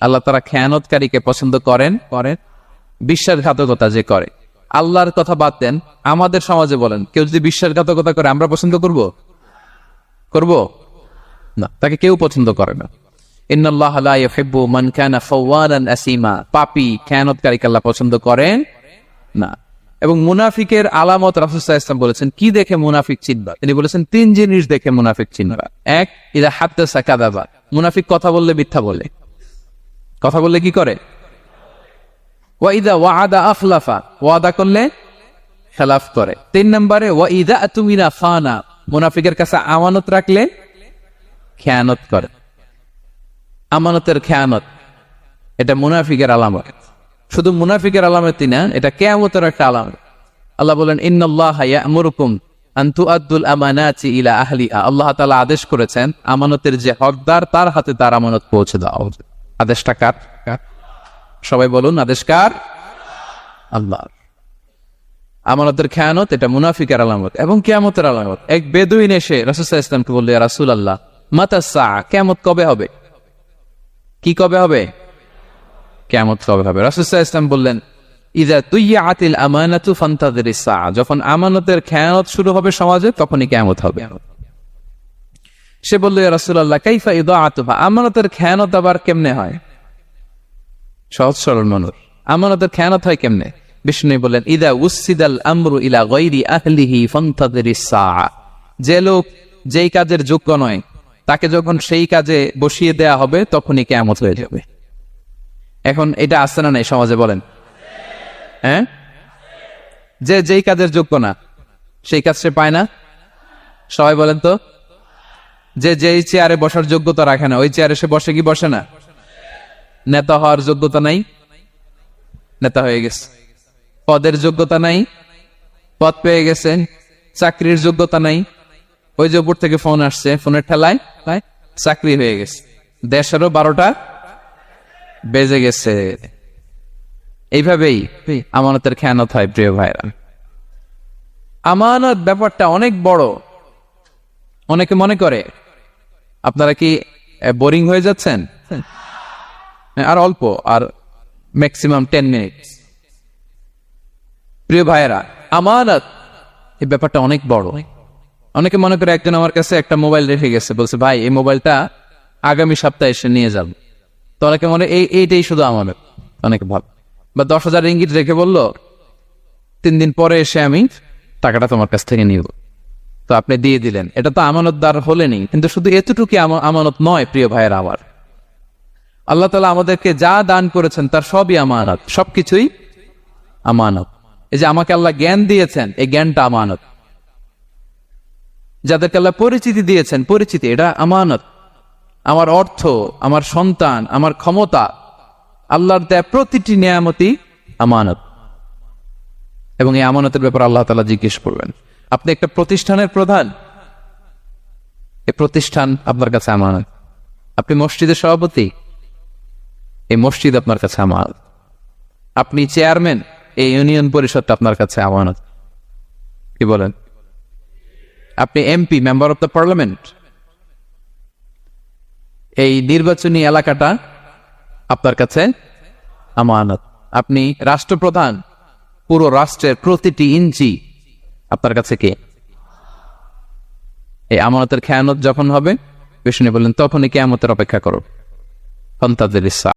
আল্লাহ তারা খেয়ানতকারীকে পছন্দ করেন করেন। বিশ্বাসঘাতকতা যে করে। আল্লাহর কথা বাদ দেন, আমাদের সমাজে বলেন, কেউ যদি বিশ্বাসঘাতকতা করে, আমরা পছন্দ করব? করব? না, তাকে কেউ পছন্দ করে না। মান মুনাফিক চিনবা? তিনি বলেছেন, তিন জিনিস দেখে মুনাফিক চিনবা। এক, ইদা হাদ্দাসা কাযাবা মুনাফিক কথা বললে মিথ্যা বলে। কথা বললে কি করে? ওয়াইদা ওয়াদা আখলাফা। ওয়াদা করলে খেলাফ করে। তিন নম্বরে ওয়াইদা ফানা। মুনাফিকের কাছে আমানত রাখলে খেয়ানত করে। আমানতের খেয়ানত, এটা মুনাফিকের আলামত। শুধু মুনাফিকের আলামতই না, এটা কেয়ামতের একটা আলামত। আল্লাহ বলেন, ইন্নাল্লাহ ইয়ামুরুকুম আন তুআদ্দুল আমানাতি ইলা আহলিহা। আল্লাহ তাআলা আদেশ করেছেন, আমানতের যে হকদার, তার হাতে তার আমানত পৌঁছে দেওয়া উচিত আদেশটা কার? সবাই বলুন, আদেশ কার? আল্লাহ আমানতের খেয়ানত, এটা মুনাফিকের আলামত এবং কেয়ামতের আলামত। এক বেদুইন এসে রাসুসাহ ইসলামকে বললে রাসুল আল্লাহ মাতাসা কেয়ামত কবে হবে? কি কবে হবে? কেয়ামত কবে হবে? রাসুসাহ ইসলাম বললেন ইদা তুইয়া আতিল আমানাতু ফান্তাদের যখন আমানতের খেয়ানত শুরু হবে সমাজে, তখনই কেয়ামত হবে। সে বলল রাসুল্লাহ কাইফা ইদা আতুফা আমানতের খেয়ানত আবার কেমনে হয়? সহজ সরল মানুষ। আমানতের খেয়ানত হয় কেমনে? বিষ্ণু বললেন, ইদা উসিদাল আমরু ইলা গৈরি আহলিহি ফান্তাদের যে লোক যেই কাজের যোগ্য নয়, তাকে যখন সেই কাজে বসিয়ে দেয়া হবে, তখনই কেয়ামত হয়ে যাবে। এখন এটা আসছে না নাই সমাজে বলেন। হ্যাঁ? যে, যেই কাজের যোগ্য না, সেই কাজ সে পায় না? সবাই বলেন তো? যে, যেই চেয়ারে বসার যোগ্যতা রাখে না, ওই চেয়ারে সে বসে কি বসে না? নেতা হওয়ার যোগ্যতা নাই? নেতা হয়ে গেছে। পদের যোগ্যতা নাই? পদ পেয়ে গেছেন চাকরির যোগ্যতা নাই? ওই যে উপর থেকে ফোন আসছে, ফোনের ঠেলায় চাকরি হয়ে গেছে। দেশেরও বারোটা বেজে গেছে। এইভাবেই আমানতের খেয়ানত হয় প্রিয় ভাইরা আমানত ব্যাপারটা অনেক বড়। অনেকে মনে করে আপনারা কি বোরিং হয়ে যাচ্ছেন? হ্যাঁ, আর অল্প আর ম্যাক্সিমাম টেন মিনিট প্রিয় ভাইয়েরা আমানত এই ব্যাপারটা অনেক বড়। অনেকে মনে করে একজন আমার কাছে একটা মোবাইল রেখে গেছে বলছে ভাই এই মোবাইলটা আগামী সপ্তাহে এসে নিয়ে যাব। তো অনেকে মনে এই এইটাই শুধু আমানত অনেকে ভাব। বা দশ হাজার ইঙ্গিত রেখে বলল, তিন দিন পরে এসে আমি টাকাটা তোমার কাছ থেকে নিব। তো আপনি দিয়ে দিলেন। এটা তো আমানতদার হলেনি, কিন্তু শুধু এতটুকু আমানত নয়, প্রিয় ভাইয়ের আমার। আল্লাহ তালা আমাদেরকে যা দান করেছেন, তার সবই আমানত, সবকিছুই আমানত। এই যে আমাকে আল্লাহ জ্ঞান দিয়েছেন, এই জ্ঞানটা আমানত। যাদেরকে আল্লাহ পরিচিতি দিয়েছেন, পরিচিতি, এটা আমানত। আমার অর্থ, আমার সন্তান, আমার ক্ষমতা আল্লাহর দেয় প্রতিটি নিয়ামতি আমানত। এবং এই আমানতের ব্যাপারে আল্লাহ তালা জিজ্ঞেস করবেন, আপনি একটা প্রতিষ্ঠানের প্রধান? এই প্রতিষ্ঠান আপনার কাছে আমানত। আপনি মসজিদের সভাপতি? এই মসজিদ আপনার কাছে আমানত। আপনি চেয়ারম্যান? এই ইউনিয়ন পরিষদটা আপনার কাছে আমানত। কি বলেন? আপনি MP, member of the parliament? এই নির্বাচনী এলাকাটা আপনার কাছে? আমানত। আপনি রাষ্ট্রপ্রধান, পুরো রাষ্ট্রের প্রতিটি ইঞ্চি। আপনার কাছে কে? এই আমানতের খেয়ানত যখন হবে, বিষ্ণু বললেন, তখনই কেয়ামতের অপেক্ষা করো। ফন্তাদের ইচ্ছা